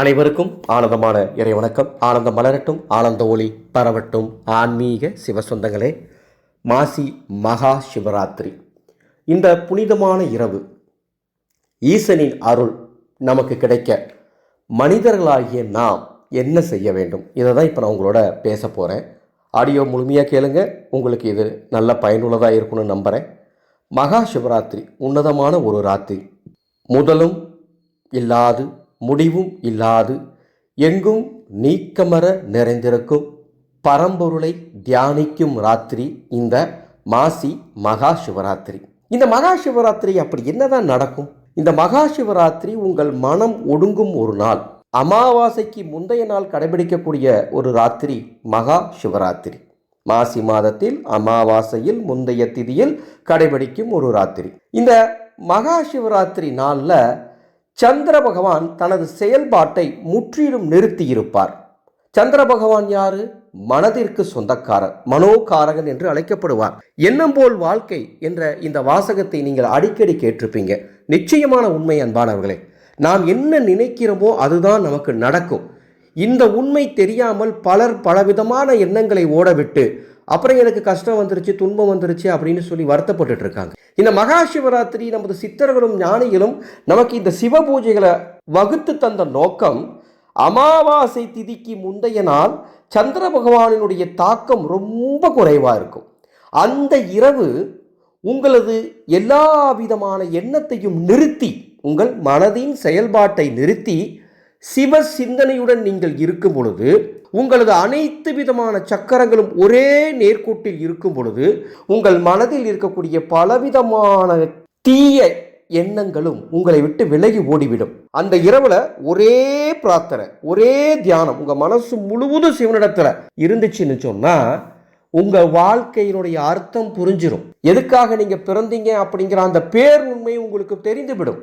அனைவருக்கும் ஆனந்தமான இறை வணக்கம் ஆனந்தம் மலரட்டும் ஆனந்த ஒளி பரவட்டும். ஆன்மீக சிவசொந்தங்களே மாசி மகா சிவராத்திரி. இந்த புனிதமான இரவு ஈசனின் அருள் நமக்கு கிடைக்க மனிதர்களாகிய நாம் என்ன செய்ய வேண்டும்? இதை தான் இப்போ நான் உங்களோட பேச போகிறேன் ஆடியோ முழுமையாக கேளுங்க. உங்களுக்கு இது நல்ல பயனுள்ளதாக இருக்கும்னு நம்புகிறேன் மகா சிவராத்திரி உன்னதமான ஒரு ராத்திரி. முதலும் இல்லாது முடிவும் இல்லாது எங்கும் நீக்கமர நிறைந்திருக்கும். பரம்பொருளை தியானிக்கும் ராத்திரி இந்த மாசி மகா சிவராத்திரி. இந்த மகா சிவராத்திரி அப்படி என்னதான் நடக்கும்? இந்த மகா சிவராத்திரி உங்கள் மனம் ஒடுங்கும் ஒரு நாள். அமாவாசைக்கு முந்தைய நாள் கடைபிடிக்கக்கூடிய ஒரு ராத்திரி மகா சிவராத்திரி. மாசி மாதத்தில் அமாவாசையில் முந்தைய திதியில் கடைபிடிக்கும் ஒரு ராத்திரி. இந்த மகா சிவராத்திரி நாளில் சந்திர பகவான் தனது செயல்பாட்டை முற்றிலும் நிறுத்தியிருப்பார். சந்திர பகவான் யாரு? மனதிற்கு சொந்தக்காரர் மனோகாரகன் என்று அழைக்கப்படுவார். எண்ணம் போல் வாழ்க்கை என்ற இந்த வாசகத்தை நீங்கள் அடிக்கடி கேட்டிருப்பீங்க. நிச்சயமான உண்மை அன்பானவர்களே. நாம் என்ன நினைக்கிறோமோ அதுதான் நமக்கு நடக்கும். இந்த உண்மை தெரியாமல் பலர் பலவிதமான எண்ணங்களை ஓடவிட்டு அப்புறம் எனக்கு கஷ்டம் வந்துருச்சு துன்பம் வந்துருச்சு அப்படின்னு சொல்லி வருத்தப்பட்டுட்டு இருக்காங்க. இந்த மகா சிவராத்திரி நமது சித்தர்களும் ஞானிகளும் நமக்கு இந்த சிவ பூஜைகளை வகுத்து தந்த நோக்கம் அமாவாசை திதிக்கு முந்தைய நாள் சந்திர பகவானினுடைய தாக்கம் ரொம்ப குறைவாக இருக்கும். அந்த இரவு உங்களது எல்லா விதமான எண்ணத்தையும் நிறுத்தி உங்கள் மனதின் செயல்பாட்டை நிறுத்தி சிவ சிந்தனையுடன் நீங்கள் இருக்கும் பொழுது உங்களது அனைத்து விதமான சக்கரங்களும் ஒரே நேர்கோட்டில் இருக்கும் பொழுது உங்கள் மனதில் இருக்கக்கூடிய பலவிதமான தீய எண்ணங்களும் உங்களை விட்டு விலகி ஓடிவிடும். அந்த இரவுல ஒரே பிரார்த்தனை ஒரே தியானம் உங்க மனசு முழுவதும் சிவனிடத்துல இருந்துச்சுன்னு சொன்னா உங்க வாழ்க்கையினுடைய அர்த்தம் புரிஞ்சிடும் எதுக்காக நீங்க பிறந்தீங்க அப்படிங்கிற அந்த பேர் உண்மை உங்களுக்கு தெரிந்துவிடும்.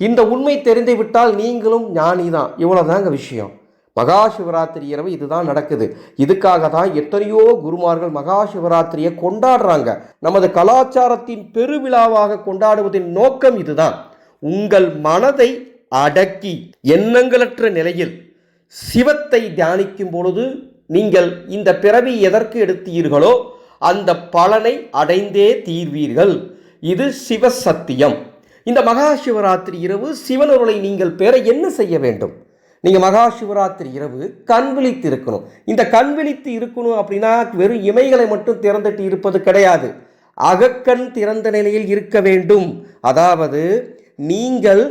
இந்த உண்மை தெரிந்துவிட்டால் நீங்களும் ஞானி தான் இவ்வளோதாங்க விஷயம். மகா சிவராத்திரி இரவு இதுதான் நடக்குது. இதுக்காக தான் எத்தனையோ குருமார்கள் மகா சிவராத்திரியை கொண்டாடுறாங்க. நமது கலாச்சாரத்தின் பெருவிழாவாக கொண்டாடுவதின் நோக்கம் இதுதான். உங்கள் மனதை அடக்கி எண்ணங்களற்ற நிலையில் சிவத்தை தியானிக்கும் பொழுது நீங்கள் இந்த பிறவி எதற்கு எடுத்தீர்களோ அந்த பலனை அடைந்தே தீர்வீர்கள். இது சிவ சத்தியம் இந்த மகா சிவராத்திரி இரவு சிவனொருளை நீங்கள் பெற என்ன செய்ய வேண்டும்? நீங்கள் மகா சிவராத்திரி இரவு கண் விழித்து இருக்கணும். இந்த கண் விழித்து இருக்கணும் அப்படின்னா வெறும் இமைகளை மட்டும் திறந்துட்டு இருப்பது கிடையாது. அகக்கண் திறந்த நிலையில் இருக்க வேண்டும். அதாவது நீங்கள்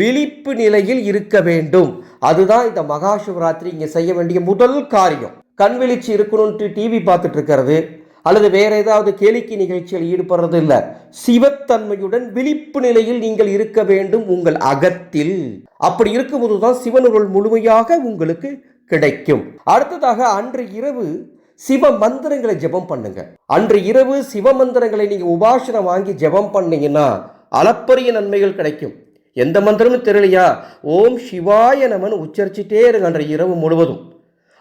விழிப்பு நிலையில் இருக்க வேண்டும். அதுதான் இந்த மகா சிவராத்திரி இங்கே செய்ய வேண்டிய முதல் காரியம். கண் விழிச்சு இருக்கணும்ட்டு டிவி பார்த்துட்டு இருக்கிறது. அல்லது வேற ஏதாவது கேளிக்கை நிகழ்ச்சியில் ஈடுபடுறது இல்லை. சிவத்தன்மையுடன் விழிப்பு நிலையில் நீங்கள் இருக்க வேண்டும் உங்கள் அகத்தில். அப்படி இருக்கும்போது தான் சிவனுருள் முழுமையாக உங்களுக்கு கிடைக்கும். அடுத்ததாக அன்று இரவு சிவ மந்திரங்களை ஜெபம் பண்ணுங்க. அன்று இரவு சிவ மந்திரங்களை நீங்க உபாசனம் வாங்கி ஜெபம் பண்ணீங்கன்னா அளப்பரிய நன்மைகள் கிடைக்கும். எந்த மந்திரமும் தெரியலையா? ஓம் சிவாய நமன் உச்சரிச்சுட்டே இருங்க அன்று இரவு முழுவதும்.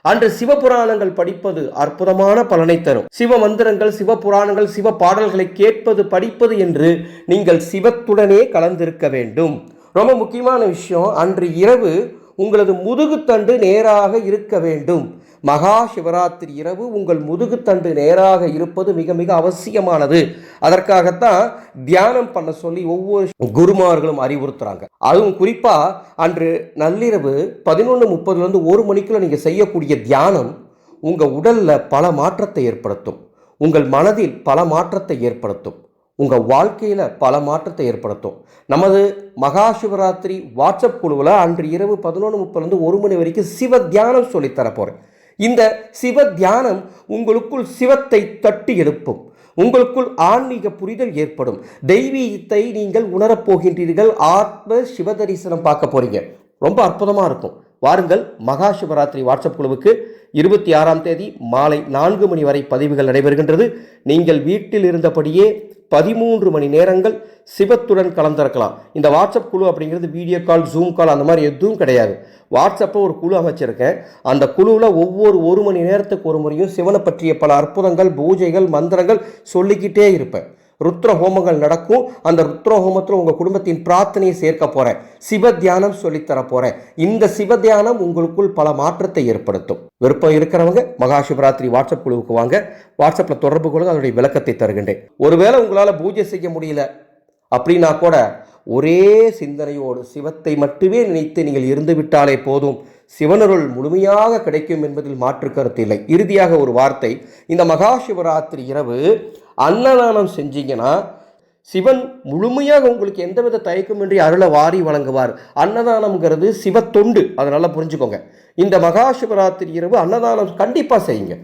அன்று சிவபுராணங்கள் படிப்பது அற்புதமான பலனை தரும். சிவ மந்திரங்கள் சிவ புராணங்கள் சிவ பாடல்களை கேட்பது படிப்பது என்று நீங்கள் சிவத்துடனே கலந்திருக்க வேண்டும். ரொம்ப முக்கியமான விஷயம் அன்று இரவு உங்களது முதுகுத்தண்டு நேராக இருக்க வேண்டும். மகா சிவராத்திரி இரவு உங்கள் முதுகுத்தண்டு நேராக இருப்பது மிக மிக அவசியமானது. அதற்காகத்தான் தியானம் பண்ண சொல்லி ஒவ்வொரு குருமார்களும் அறிவுறுத்துறாங்க. அதுவும் குறிப்பாக அன்று நள்ளிரவு பதினொன்று முப்பதுலேருந்து ஒரு மணிக்குள்ள நீங்கள் செய்யக்கூடிய தியானம் உங்கள் உடலில் பல மாற்றத்தை ஏற்படுத்தும். உங்கள் மனதில் பல மாற்றத்தை ஏற்படுத்தும். உங்கள் வாழ்க்கையில் பல மாற்றத்தை ஏற்படுத்தும். நமது மகா சிவராத்திரி வாட்ஸ்அப் குழுவில் அன்று இரவு பதினொன்று முப்பதுலேருந்து ஒரு மணி வரைக்கும் சிவ தியானம் சொல்லித்தரப்போகிறேன் இந்த சிவ தியானம் உங்களுக்குள் சிவத்தை தட்டி எழுப்பும். உங்களுக்குள் ஆன்மீக புரிதல் ஏற்படும். தெய்வீகத்தை நீங்கள் உணரப்போகின்றீர்கள் ஆத்ம சிவ தரிசனம் பார்க்க போகிறீங்க ரொம்ப அற்புதமாக இருக்கும். வாருங்கள் மகா சிவராத்திரி வாட்ஸ்அப் குழுவுக்கு இருபத்தி ஆறாம் தேதி மாலை நான்கு மணி வரை பதிவுகள் நடைபெறுகின்றது. நீங்கள் வீட்டில் இருந்தபடியே பதிமூன்று மணி நேரங்கள் சிவத்துடன் கலந்திருக்கலாம். இந்த வாட்ஸ்அப் குழு அப்படிங்கிறது வீடியோ கால் ஜூம் கால் அந்த மாதிரி எதுவும் கிடையாது. வாட்ஸ்அப்பில் ஒரு குழு அமைச்சிருக்கேன். அந்த குழுவில் ஒவ்வொரு ஒரு மணி நேரத்துக்கு ஒரு முறையும் சிவனை பற்றிய பல அற்புதங்கள் பூஜைகள் மந்திரங்கள் சொல்லிக்கிட்டே இருப்பேன். ருத்ர ஹோமங்கள் நடக்கும். அந்த ருத்ர ஹோமத்தில் உங்கள் குடும்பத்தின் பிரார்த்தனையை சேர்க்க போகிறேன் சிவ தியானம் சொல்லித்தர போகிறேன் இந்த சிவ தியானம் உங்களுக்குள் பல மாற்றத்தை ஏற்படுத்தும். விருப்பம் இருக்கிறவங்க மகா சிவராத்திரி வாட்ஸ்அப் குழுவுக்கு வாங்க. வாட்ஸ்அப்பில் தொடர்பு கொள்ளுங்க. அதனுடைய விளக்கத்தை தருகின்றேன். ஒருவேளை உங்களால் பூஜை செய்ய முடியல. அப்படின்னா கூட ஒரே சிந்தனையோடு சிவத்தை மட்டுமே நினைத்து நீங்கள் இருந்து விட்டாலே போதும். சிவனருள் முழுமையாக கிடைக்கும் என்பதில் மாற்று கருத்து இல்லை. இறுதியாக ஒரு வார்த்தை. இந்த மகா சிவராத்திரி இரவு அன்னதானம் செஞ்சீங்கன்னா சிவன் முழுமையாக உங்களுக்கு எந்தவித தயக்கமின்றி அருளை வாரி வழங்குவார். அன்னதானம்ங்கிறது சிவத்தொண்டு. அதனால் புரிஞ்சுக்கோங்க. இந்த மகா சிவராத்திரி இரவு அன்னதானம் கண்டிப்பாக செய்யுங்க.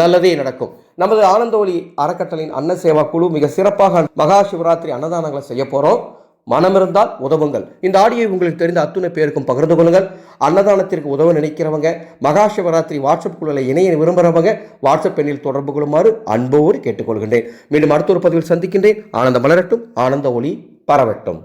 நல்லதே நடக்கும். நமது ஆனந்த அறக்கட்டளையின் அன்ன சேவா குழு மிக சிறப்பாக மகா சிவராத்திரி அன்னதானங்களை செய்ய போகிறோம் மனமிருந்தால் உதவுங்கள். இந்த ஆடியோ உங்களுக்கு தெரிந்த அத்துணை பேருக்கும் பகிர்ந்து கொள்ளுங்கள். அன்னதானத்திற்கு உதவ நினைக்கிறவங்க மகா சிவராத்திரி வாட்ஸ்அப் குழுவில் இணைய விரும்புகிறவங்க வாட்ஸ்அப் எண்ணில் தொடர்பு கொள்ளுமாறு அன்போடு கேட்டுக்கொள்கின்றேன். மீண்டும் அடுத்த ஒரு பதிவில் சந்திக்கின்றேன். ஆனந்த மலரட்டும் ஆனந்த ஒளி பரவட்டும்.